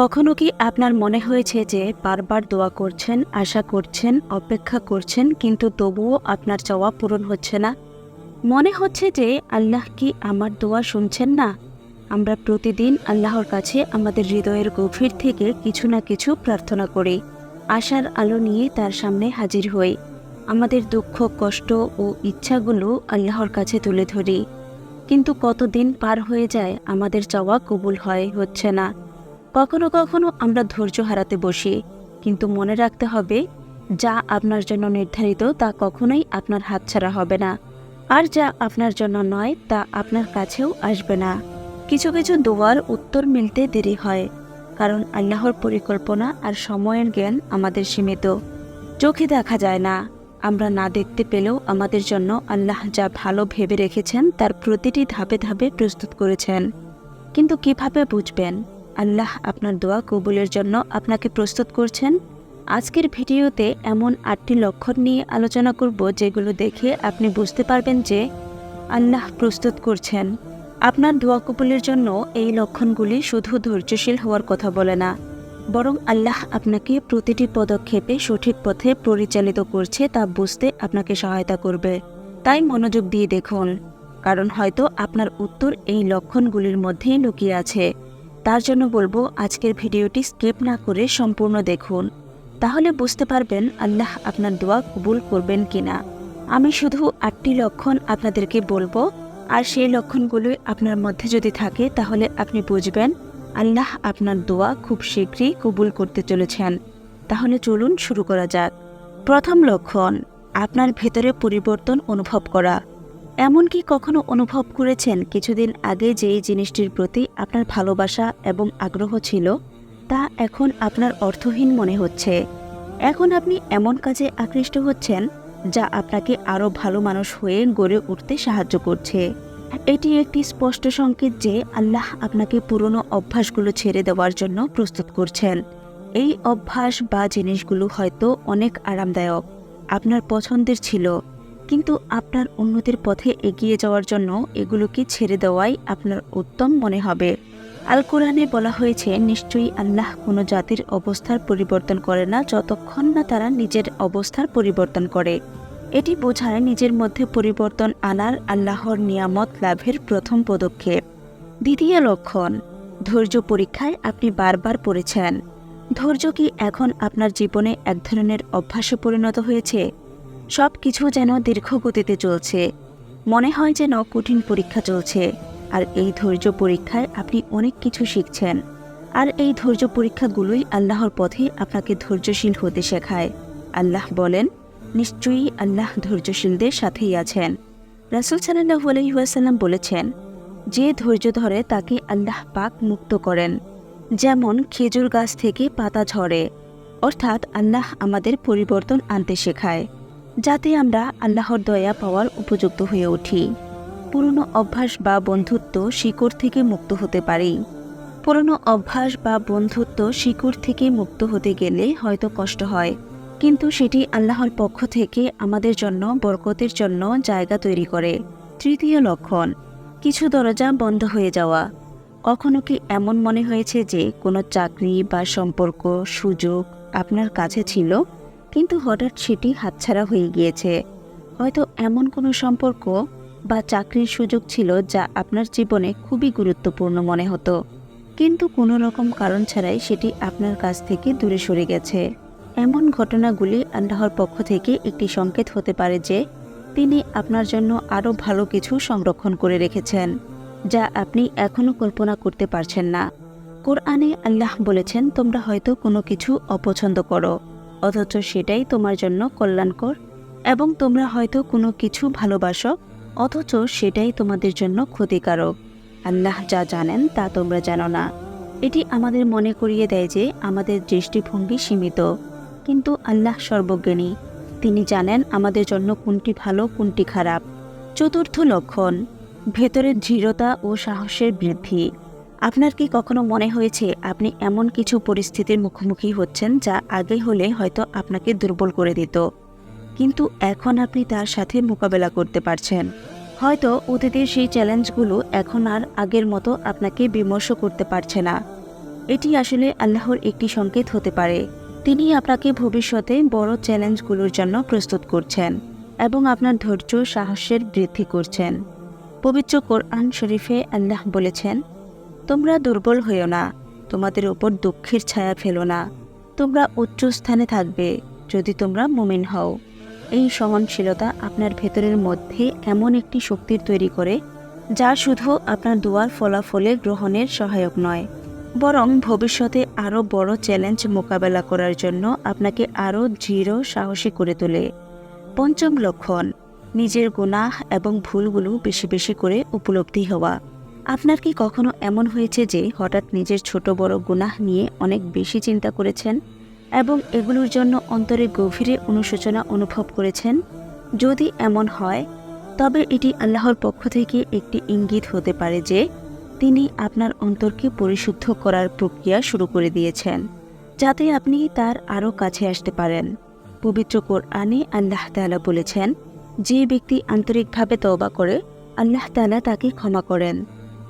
কখনো কি আপনার মনে হয়েছে যে বারবার দোয়া করছেন, আশা করছেন, অপেক্ষা করছেন, কিন্তু তবুও আপনার চাওয়া পূরণ হচ্ছে না? মনে হচ্ছে যে আল্লাহ কি আমার দোয়া শুনছেন না? আমরা প্রতিদিন আল্লাহর কাছে আমাদের হৃদয়ের গভীর থেকে কিছু না কিছু প্রার্থনা করি, আশার আলো নিয়ে তার সামনে হাজির হই। আমাদের দুঃখ, কষ্ট ও ইচ্ছাগুলো আল্লাহর কাছে তুলে ধরি। কিন্তু কতদিন পার হয়ে যায় আমাদের চাওয়া কবুল হয়, হচ্ছে না। কখনো কখনো আমরা ধৈর্য হারাতে বসি, কিন্তু মনে রাখতে হবে, যা আপনার জন্য নির্ধারিত তা কখনোই আপনার হাতছাড়া হবে না, আর যা আপনার জন্য নয় তা আপনার কাছেও আসবে না। কিছু কিছু দোয়ার উত্তর মিলতে দেরি হয়, কারণ আল্লাহর পরিকল্পনা আর সময়ের জ্ঞান আমাদের সীমিত। চোখে দেখা যায় না, আমরা না দেখতে পেলেও আমাদের জন্য আল্লাহ যা ভালো ভেবে রেখেছেন তার প্রতিটি ধাপে ধাপে প্রস্তুত করেছেন। কিন্তু কীভাবে বুঝবেন? আল্লাহ আপনার দোয়া কবুলের জন্য আপনাকে প্রস্তুত করছেন। আজকের ভিডিওতে এমন আটটি লক্ষণ নিয়ে আলোচনা করব যেগুলো দেখে আপনি বুঝতে পারবেন যে আল্লাহ প্রস্তুত করছেন। আপনার দোয়া কবুলের জন্য এই লক্ষণগুলি শুধু ধৈর্যশীল হওয়ার কথা বলে না, বরং আল্লাহ আপনাকে প্রতিটি পদক্ষেপে সঠিক পথে পরিচালিত করছে তা বুঝতে আপনাকে সহায়তা করবে। তাই মনোযোগ দিয়ে দেখুন, কারণ হয়তো আপনার উত্তর এই লক্ষণগুলির মধ্যেই লুকিয়ে আছে। তার জন্য বলব আজকের ভিডিওটি স্কিপ না করে সম্পূর্ণ দেখুন। তাহলে বুঝতে পারবেন আল্লাহ আপনার দোয়া কবুল করবেন কিনা। আমি শুধু আটটি লক্ষণ আপনাদেরকে বলব, আর সেই লক্ষণগুলো আপনার মধ্যে যদি থাকে, তাহলে আপনি বুঝবেন আল্লাহ আপনার দোয়া খুব শীঘ্রই কবুল করতে চলেছেন। তাহলে চলুন শুরু করা যাক। প্রথম লক্ষণ, আপনার ভেতরে পরিবর্তন অনুভব করা। এমন কি কখনো অনুভব করেছেন কিছুদিন আগে যেই জিনিসটির প্রতি আপনার ভালোবাসা এবং আগ্রহ ছিল? তা এখন আপনার অর্থহীন মনে হচ্ছে। এখন আপনি এমন কাজে আকৃষ্ট হচ্ছেন যা আপনাকে আরও ভালো মানুষ হয়ে গড়ে উঠতে সাহায্য করছে। এটি একটি স্পষ্ট সংকেত যে আল্লাহ আপনাকে পুরনো অভ্যাসগুলো ছেড়ে দেওয়ার জন্য প্রস্তুত করছেন। এই অভ্যাস বা জিনিসগুলো হয়তো অনেক আরামদায়ক। আপনার পছন্দের ছিল। কিন্তু আপনার উন্নতির পথে এগিয়ে যাওয়ার জন্য এগুলোকে ছেড়ে দেওয়াই আপনার উত্তম মনে হবে। আল কোরআনে বলা হয়েছে, নিশ্চয়ই আল্লাহ কোনো জাতির অবস্থার পরিবর্তন করে না, যতক্ষণ না তারা নিজের অবস্থার পরিবর্তন করে। এটি বোঝায় নিজের মধ্যে পরিবর্তন আনার আল্লাহর নিয়ামত লাভের প্রথম পদক্ষেপ। দ্বিতীয় লক্ষণ, ধৈর্য পরীক্ষায় আপনি বারবার পড়েছেন। ধৈর্য কি এখন আপনার জীবনে এক ধরনের অভ্যাসে পরিণত হয়েছে? সব কিছু যেন দীর্ঘ গতিতে চলছে। মনে হয় যেন কঠিন পরীক্ষা চলছে, আর এই ধৈর্য পরীক্ষায় আপনি অনেক কিছু শিখছেন। আর এই ধৈর্য পরীক্ষাগুলোই আল্লাহর পথে আপনাকে ধৈর্যশীল হতে শেখায়। আল্লাহ বলেন, নিশ্চয়ই আল্লাহ ধৈর্যশীলদের সাথেই আছেন। রাসুল সাল্লাহ আলহিহাসাল্লাম বলেছেন, যে ধৈর্য ধরে তাকে আল্লাহ পাক মুক্ত করেন, যেমন খেজুর গাছ থেকে পাতা ঝরে। অর্থাৎ আল্লাহ আমাদের পরিবর্তন আনতে শেখায়। যাতে আমরা আল্লাহর দয়া পাওয়ার উপযুক্ত হয়ে উঠি। পুরনো অভ্যাস বা বন্ধুত্ব শিকড় থেকে মুক্ত হতে পারি। পুরনো অভ্যাস বা বন্ধুত্ব শিকড় থেকে মুক্ত হতে গেলে হয়তো কষ্ট হয়, কিন্তু সেটি আল্লাহর পক্ষ থেকে আমাদের জন্য, বরকতের জন্য জায়গা তৈরি করে। তৃতীয় লক্ষণ, কিছু দরজা বন্ধ হয়ে যাওয়া। কখনো কি এমন মনে হয়েছে যে কোনো চাকরি বা সম্পর্ক, সুযোগ আপনার কাছে ছিল? কিন্তু হঠাৎ সেটি হাতছাড়া হয়ে গিয়েছে। হয়তো এমন কোনো সম্পর্ক বা চাকরির সুযোগ ছিল যা আপনার জীবনে খুবই গুরুত্বপূর্ণ মনে হতো। কিন্তু কোনো রকম কারণ ছাড়াই সেটি আপনার কাছ থেকে দূরে সরে গেছে। এমন ঘটনাগুলি আল্লাহর পক্ষ থেকে একটি সংকেত হতে পারে যে তিনি আপনার জন্য আরও ভালো কিছু সংরক্ষণ করে রেখেছেন, যা আপনি এখনও কল্পনা করতে পারছেন না। কোরআনে আল্লাহ বলেছেন, তোমরা হয়তো কোনো কিছু অপছন্দ করো। অথচ সেটাই তোমার জন্য কল্যাণকর। এবং তোমরা হয়তো কোনো কিছু ভালোবাসো, অথচ সেটাই তোমাদের জন্য ক্ষতিকারক। আল্লাহ যা জানেন তা তোমরা জানো না। এটি আমাদের মনে করিয়ে দেয় যে আমাদের দৃষ্টিভঙ্গি সীমিত। কিন্তু আল্লাহ সর্বজ্ঞানী। তিনি জানেন আমাদের জন্য কোনটি ভালো, কোনটি খারাপ। চতুর্থ লক্ষণ ভেতরের দৃঢ়তা ও সাহসের বৃদ্ধি। আপনার কি কখনো মনে হয়েছে আপনি এমন কিছু পরিস্থিতির মুখোমুখি হচ্ছেন যা আগে হলে হয়তো আপনাকে দুর্বল করে দিত? কিন্তু এখন আপনি তার সাথে মোকাবেলা করতে পারছেন। হয়তো অতীতের সেই চ্যালেঞ্জগুলো এখন আর আগের মতো আপনাকে বিমর্ষ করতে পারছে না। এটি আসলে আল্লাহর একটি সংকেত হতে পারে। তিনি আপনাকে ভবিষ্যতে বড় চ্যালেঞ্জগুলোর জন্য প্রস্তুত করছেন এবং আপনার ধৈর্য সাহসের বৃদ্ধি করছেন। পবিত্র কোরআন শরীফে আল্লাহ বলেছেন তোমরা দুর্বল হইও না, তোমাদের উপর দুঃখের ছায়া ফেলো না, তোমরা উচ্চ স্থানে থাকবে যদি তোমরা মুমিন হও। এই সহনশীলতা আপনার ভেতরের মধ্যে এমন একটি শক্তির তৈরি করে, যা শুধু আপনার দুয়ার ফলাফলে গ্রহণের সহায়ক নয়, বরং ভবিষ্যতে আরও বড় চ্যালেঞ্জ মোকাবেলা করার জন্য আপনাকে আরও দৃঢ়, সাহসী করে তোলে। পঞ্চম লক্ষণ, নিজের গুনাহ এবং ভুলগুলো বেশি বেশি করে উপলব্ধি হওয়া। আপনার কি কখনো এমন হয়েছে যে হঠাৎ নিজের ছোট বড় গুনাহ নিয়ে অনেক বেশি চিন্তা করেছেন এবং এগুলোর জন্য অন্তরে গভীরে অনুশোচনা অনুভব করেছেন? যদি এমন হয়, তবে এটি আল্লাহর পক্ষ থেকে একটি ইঙ্গিত হতে পারে যে তিনি আপনার অন্তরকে পরিশুদ্ধ করার প্রক্রিয়া শুরু করে দিয়েছেন, যাতে আপনি তার আরও কাছে আসতে পারেন। পবিত্র কোরআনে আল্লাহ তাআলা বলেছেন, যে ব্যক্তি আন্তরিকভাবে তওবা করে, আল্লাহ তাআলা তাকে ক্ষমা করেন।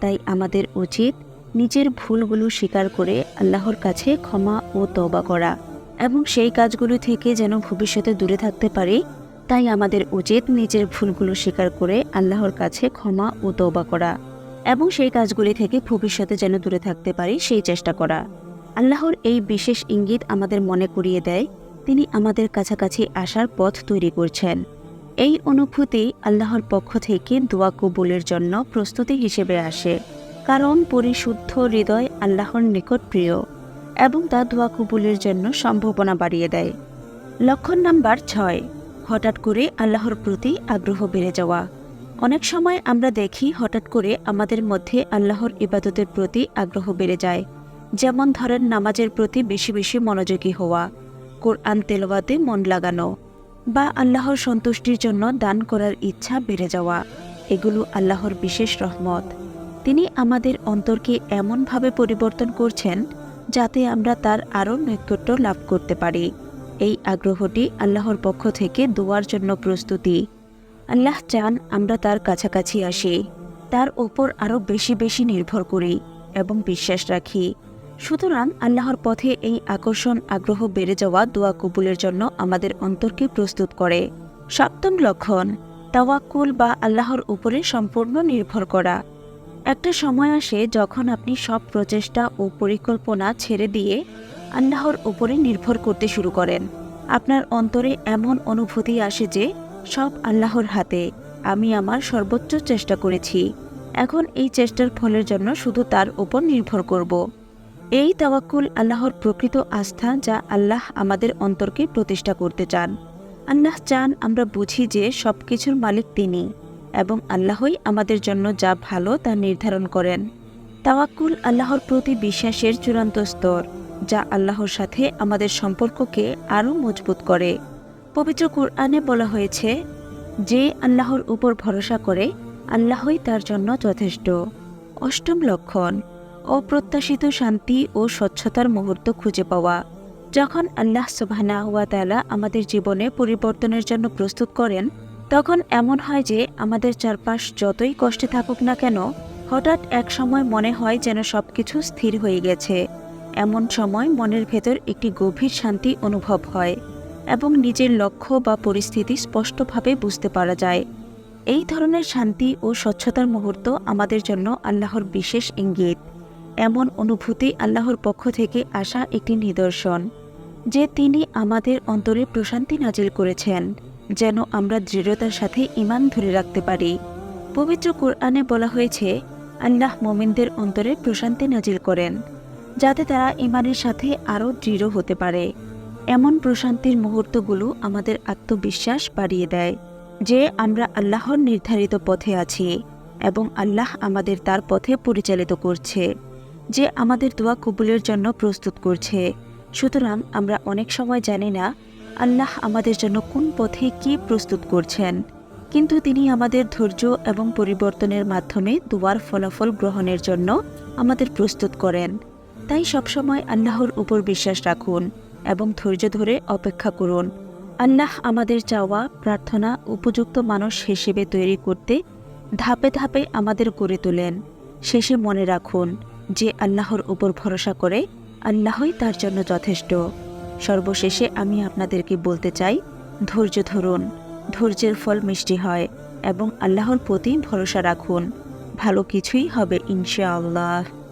তাই আমাদের উচিত নিজের ভুলগুলো স্বীকার করে আল্লাহর কাছে ক্ষমা ও তওবা করা এবং সেই কাজগুলো থেকে যেন ভবিষ্যতে দূরে থাকতে পারি। তাই আমাদের উচিত নিজের ভুলগুলো স্বীকার করে আল্লাহর কাছে ক্ষমা ও তওবা করা এবং সেই কাজগুলি থেকে ভবিষ্যতে যেন দূরে থাকতে পারি সেই চেষ্টা করা। আল্লাহর এই বিশেষ ইঙ্গিত আমাদের মনে করিয়ে দেয়, তিনি আমাদের কাছাকাছি আসার পথ তৈরি করছেন। এই অনুভূতি আল্লাহর পক্ষ থেকে দোয়া কবুলের জন্য প্রস্তুতি হিসেবে আসে, কারণ পরিশুদ্ধ হৃদয় আল্লাহর নিকট প্রিয় এবং তা দোয়া কবুলের জন্য সম্ভাবনা বাড়িয়ে দেয়। লক্ষণ নাম্বার ছয়, হঠাৎ করে আল্লাহর প্রতি আগ্রহ বেড়ে যাওয়া। অনেক সময় আমরা দেখি হঠাৎ করে আমাদের মধ্যে আল্লাহর ইবাদতের প্রতি আগ্রহ বেড়ে যায়, যেমন ধরেন নামাজের প্রতি বেশি বেশি মনোযোগী হওয়া, কোরআন তেলাওয়াতে মন লাগানো বা আল্লাহর সন্তুষ্টির জন্য দান করার ইচ্ছা বেড়ে যাওয়া। এগুলো আল্লাহর বিশেষ রহমত। তিনি আমাদের অন্তরকে এমনভাবে পরিবর্তন করছেন যাতে আমরা তার আরও নৈকট্য লাভ করতে পারি। এই আগ্রহটি আল্লাহর পক্ষ থেকে দোয়ার জন্য প্রস্তুতি। আল্লাহ চান আমরা তার কাছাকাছি আসি, তার ওপর আরও বেশি বেশি নির্ভর করি এবং বিশ্বাস রাখি। সুতরাং আল্লাহর পথে এই আকর্ষণ আগ্রহ বেড়ে যাওয়া দোয়া কবুলের জন্য আমাদের অন্তরকে প্রস্তুত করে। সপ্তম লক্ষণ, তাওয়াক্কুল বা আল্লাহর উপরে সম্পূর্ণ নির্ভর করা। একটা সময় আসে যখন আপনি সব প্রচেষ্টা ও পরিকল্পনা ছেড়ে দিয়ে আল্লাহর উপরে নির্ভর করতে শুরু করেন। আপনার অন্তরে এমন অনুভূতি আসে যে, সব আল্লাহর হাতে, আমি আমার সর্বোচ্চ চেষ্টা করেছি। এখন এই চেষ্টার ফলের জন্য শুধু তার উপর নির্ভর করব। এই তাওয়াক্কুল আল্লাহর প্রকৃত আস্থা যা আল্লাহ আমাদের অন্তরকে প্রতিষ্ঠা করতে চান। আল্লাহ চান আমরা বুঝি যে সব কিছুর মালিক তিনি এবং আল্লাহই আমাদের জন্য যা ভালো তা নির্ধারণ করেন। তাওয়াক্কুল আল্লাহর প্রতি বিশ্বাসের চূড়ান্ত স্তর, যা আল্লাহর সাথে আমাদের সম্পর্ককে আরও মজবুত করে। পবিত্র কোরআনে বলা হয়েছে, যে আল্লাহর উপর ভরসা করে, আল্লাহই তার জন্য যথেষ্ট। অষ্টম লক্ষণ অপ্রত্যাশিত শান্তি ও স্বচ্ছতার মুহূর্ত খুঁজে পাওয়া। যখন আল্লাহ সুবহানা হুয়া তাআলা আমাদের জীবনে পরিবর্তনের জন্য প্রস্তুত করেন, তখন এমন হয় যে আমাদের চারপাশ যতই কষ্টে থাকুক না কেন, হঠাৎ এক সময় মনে হয় যেন সবকিছু স্থির হয়ে গেছে। এমন সময় মনের ভেতর একটি গভীর শান্তি অনুভব হয় এবং নিজের লক্ষ্য বা পরিস্থিতি স্পষ্টভাবে বুঝতে পারা যায়। এই ধরনের শান্তি ও স্বচ্ছতার মুহূর্ত আমাদের জন্য আল্লাহর বিশেষ ইঙ্গিত। এমন অনুভূতি আল্লাহর পক্ষ থেকে আসা একটি নিদর্শন, যে তিনি আমাদের অন্তরে প্রশান্তি নাজিল করেছেন, যেন আমরা দৃঢ়তার সাথে ইমান ধরে রাখতে পারি। পবিত্র কোরআনে বলা হয়েছে, আল্লাহ মোমিনদের অন্তরে প্রশান্তি নাজিল করেন, যাতে তারা ইমানের সাথে আরও দৃঢ় হতে পারে। এমন প্রশান্তির মুহূর্তগুলো আমাদের আত্মবিশ্বাস বাড়িয়ে দেয়, যে আমরা আল্লাহর নির্ধারিত পথে আছি এবং আল্লাহ আমাদের তার পথে পরিচালিত করছে। যে আমাদের দোয়া কবুলের জন্য প্রস্তুত করছে। সুতরাং আমরা অনেক সময় জানি না, আল্লাহ আমাদের জন্য কোন পথে কি প্রস্তুত করছেন। কিন্তু তিনি আমাদের ধৈর্য এবং পরিবর্তনের মাধ্যমে দুয়ার ফলাফল গ্রহণের জন্য আমাদের প্রস্তুত করেন। তাই সবসময় আল্লাহর উপর বিশ্বাস রাখুন এবং ধৈর্য ধরে অপেক্ষা করুন। আল্লাহ আমাদের চাওয়া, প্রার্থনা, উপযুক্ত মানুষ হিসেবে তৈরি করতে ধাপে ধাপে আমাদের গড়ে তোলেন। শেষে মনে রাখুন যে আল্লাহর উপর ভরসা করে, আল্লাহই তার জন্য যথেষ্ট। সর্বশেষে আমি আপনাদেরকে বলতে চাই, ধৈর্য ধরুন, ধৈর্যের ফল মিষ্টি হয় এবং আল্লাহর প্রতি ভরসা রাখুন। ভালো কিছুই হবে ইনশাআল্লাহ।